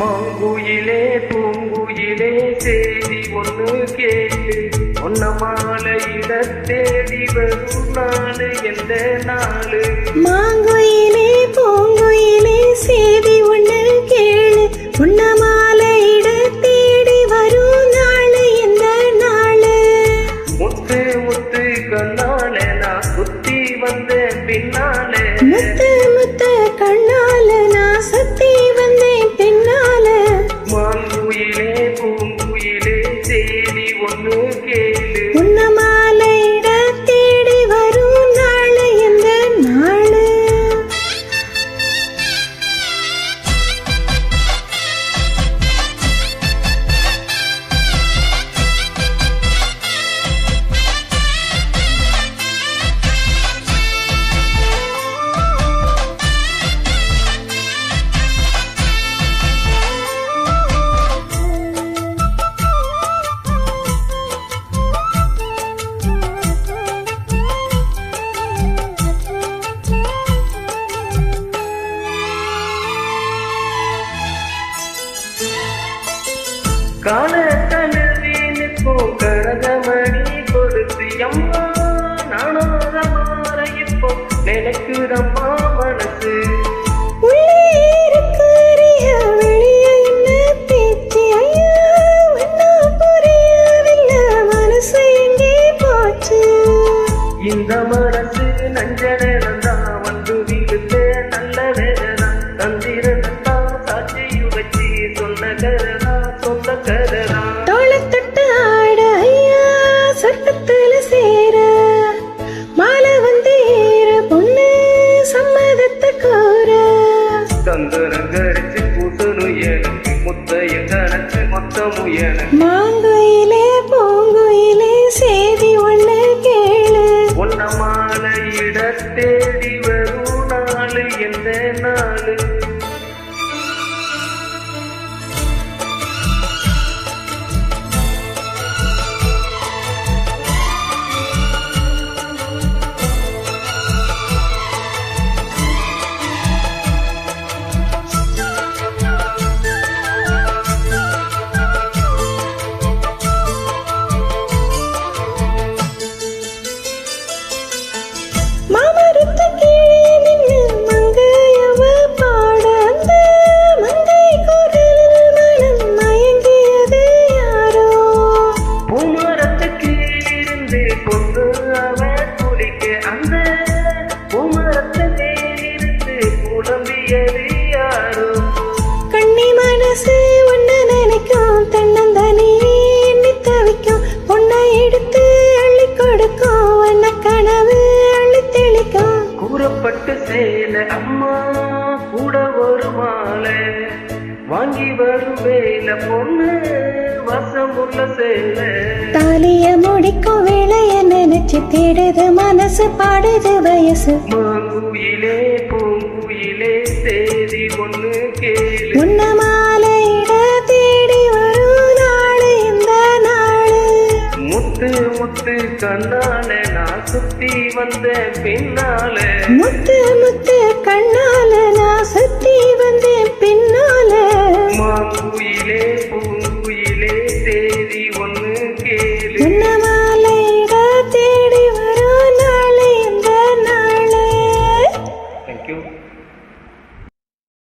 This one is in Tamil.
மாங்குயிலே பூங்குயிலே செய்தி ஒன்று கேட்டு ஒன்ன மாலையிட தேடி வரும் நாள் எந்த நாள்? மாங்குயிலே பூங்குயிலே செய்தி ஒன்று கேளு உன்ன மாலையிட தேடி வரும் நாள் எந்த நாள்? முத்து முத்து கண்ணால நான் குத்தி வந்த பின்னா பூங்குயிலே தேடி ஒன்று கால தழுவீனுக்கும் கரகமணி கொடுத்து அம்மா நானோர மாற இப்போ நினைக்குதம்மா மனசு. உள்ளே இருக்கிறிய வெளியே தோளத்தட்டு ஆட ஐயா சொர்க்கத்துல சேர. மாலை வந்து ஏற பொண்ணு சம்மதத்தை கோர. தந்தரம் கரிச்சு பூசணு எனக்கு முத்தைய கணச்சு மொத்தமு எனக்கு மாங்குயிலே பூங்குயிலே செய்தி ஒண்ணு கேளு. உன்ன இட தேடி வரும் நாளு எந்த கூறப்பட்டு சேல அம்மா கூட ஒரு மாலை. வாங்கி வரும் வேல பொண்ணு வசமுள்ள சேலை. தாலிய முடிக்கும் வேலைய நினைச்சு தேடுது மனசு பாடுது வயசு. மாங்குயிலே பூங்குயிலே தேதி ஒண்ணு கேளு. முத்து கண்ணாலே நான் சுத்தி வந்த பின்னாலே. முத்து முத்து கண்ணால